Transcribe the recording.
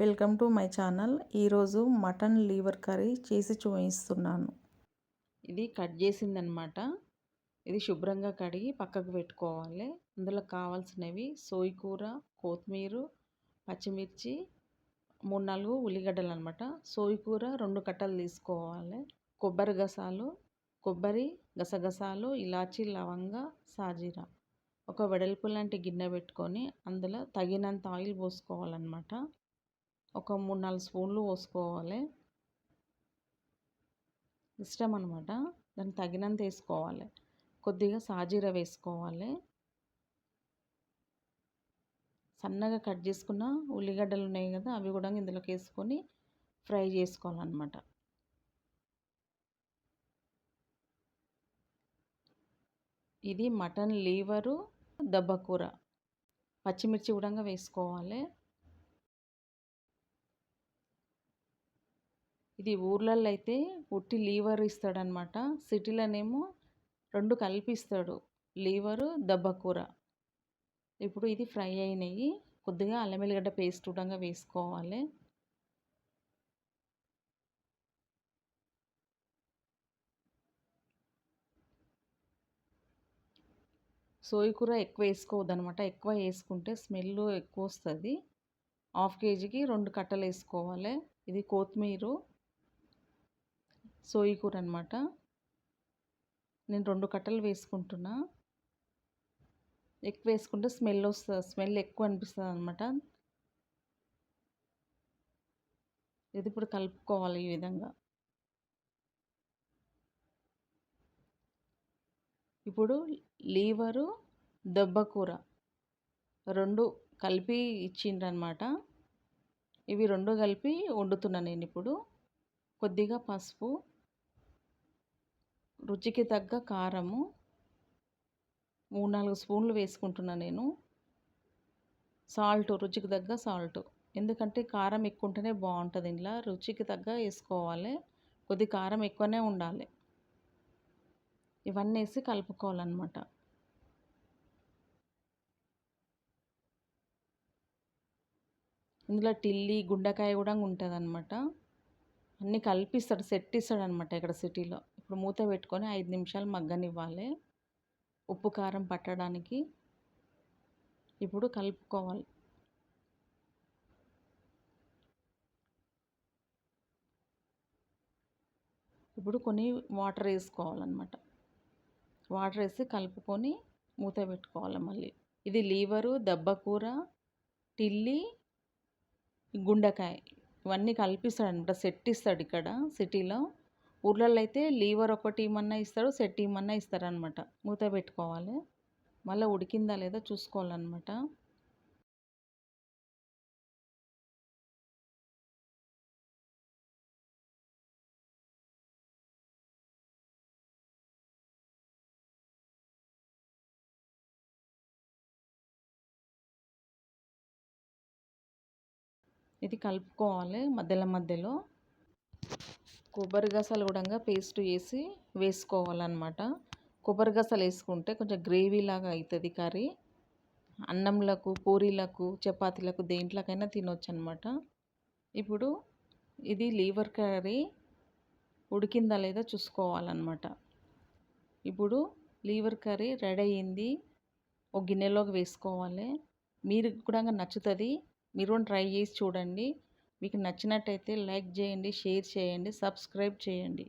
Welcome to my channel. ఈరోజు mutton liver curry చేసి చూపిస్తున్నాను. ఇది కట్ చేసిందనమాట. ఇది శుభ్రంగా కడిగి పక్కకు పెట్టుకోవాలి. అందులో కావాల్సినవి సోయి కూర కొత్తిమీర పచ్చిమిర్చి మూడు నాలుగు ఉల్లిగడ్డలు అనమాట. సోయి కూర రెండు కట్టలు తీసుకోవాలి. కొబ్బరి గసాలు కొబ్బరి గసగసాలు ఇలాచీ లవంగ సాజీరా. ఒక వెడల్పు లాంటి గిన్నె పెట్టుకొని అందులో తగినంత ఆయిల్ పోసుకోవాలన్నమాట. ఒక మూడు నాలుగు స్పూన్లు పోసుకోవాలి. ఇష్టం అనమాట దాన్ని తగినంత వేసుకోవాలి. కొద్దిగా సాజీర వేసుకోవాలి. సన్నగా కట్ చేసుకున్న ఉల్లిగడ్డలు ఉన్నాయి కదా అవి కూడా ఇందులోకి వేసుకొని ఫ్రై చేసుకోవాలన్నమాట. ఇది మటన్ లీవరు దబ్బకూర పచ్చిమిర్చి కూడా వేసుకోవాలి. ఇది ఊర్లలో అయితే ఉట్టి లీవర్ ఇస్తాడనమాట సిటీలోనేమో రెండు కలిపిస్తాడు. లీవరు దెబ్బకూర ఇప్పుడు ఇది ఫ్రై అయినాయి. కొద్దిగా అల్లం వెల్లిగడ్డ పేస్ట్ కూడా వేసుకోవాలి. సోయి కూర ఎక్కువ వేసుకోవద్దు అనమాట ఎక్కువ వేసుకుంటే స్మెల్ ఎక్కువ వస్తుంది హాఫ్ కేజీకి రెండు కట్టలు వేసుకోవాలి ఇది కొత్తిమీర సోయి కూర అనమాట నేను రెండు కట్టలు వేసుకుంటున్నా. ఎక్కువ వేసుకుంటే స్మెల్ వస్తుంది స్మెల్ ఎక్కువ అనిపిస్తుంది అనమాట ఇది ఇప్పుడు కలుపుకోవాలి ఈ విధంగా. ఇప్పుడు లీవరు దెబ్బకూర రెండు కలిపి ఇచ్చిండ్రనమాట. ఇవి రెండు కలిపి వండుతున్నా నేను ఇప్పుడు. కొద్దిగా పసుపు రుచికి తగ్గ కారము. మూడు నాలుగు స్పూన్లు వేసుకుంటున్నా నేను. సాల్ట్ రుచికి తగ్గ సాల్ట్. ఎందుకంటే కారం ఎక్కువ ఉంటేనే బాగుంటుంది ఇంట్లో రుచికి తగ్గ వేసుకోవాలి. కొద్ది కారం ఎక్కువనే ఉండాలి. ఇవన్నీ వేసి కలుపుకోవాలన్నమాట. ఇందులో టిల్లి గుండకాయ కూడా ఉంటుంది అనమాట అన్నీ కల్పిస్తాడు సెట్ ఇస్తాడు అనమాట ఇక్కడ సిటీలో. ఇప్పుడు మూత పెట్టుకొని ఐదు నిమిషాలు మగ్గనివ్వాలి. ఉప్పు కారం పట్టడానికి. ఇప్పుడు కలుపుకోవాలి. ఇప్పుడు కొన్ని వాటర్ వేసుకోవాలన్నమాట. వాటర్ వేసి కలుపుకొని మూత పెట్టుకోవాలి మళ్ళీ. ఇది లీవరు దెబ్బకూర టిల్లి గుండెకాయ. ఇవన్నీ కల్పిస్తాడు అనమాట సెట్ ఇస్తాడు ఇక్కడ సిటీలో. ఊర్లలో అయితే లీవర్ ఒకటి ఇమ్మన్నా ఇస్తాడు సెట్ ఇమ్మన్నా ఇస్తారనమాట మూత పెట్టుకోవాలి. మళ్ళీ ఉడికిందా లేదా చూసుకోవాలన్నమాట. ఇది కలుపుకోవాలి మధ్యలో మధ్యలో. కొబ్బరి గసాలు కూడా పేస్ట్ వేసి వేసుకోవాలన్నమాట. కొబ్బరి గసలు వేసుకుంటే కొంచెం గ్రేవీ లాగా అవుతుంది కర్రీ. అన్నంలకు పూరీలకు చపాతీలకు దేంట్లోకైనా తినొచ్చు అనమాట ఇప్పుడు ఇది లీవర్ కర్రీ ఉడికిందా లేదా చూసుకోవాలన్నమాట. ఇప్పుడు లీవర్ కర్రీ రెడీ అయ్యింది ఒక గిన్నెలోకి వేసుకోవాలి. మీరు కూడా నచ్చుతుంది. మీరు ట్రై చేసి చూడండి. మీకు నచ్చినట్టయితే లైక్ చేయండి షేర్ చేయండి సబ్స్క్రైబ్ చేయండి.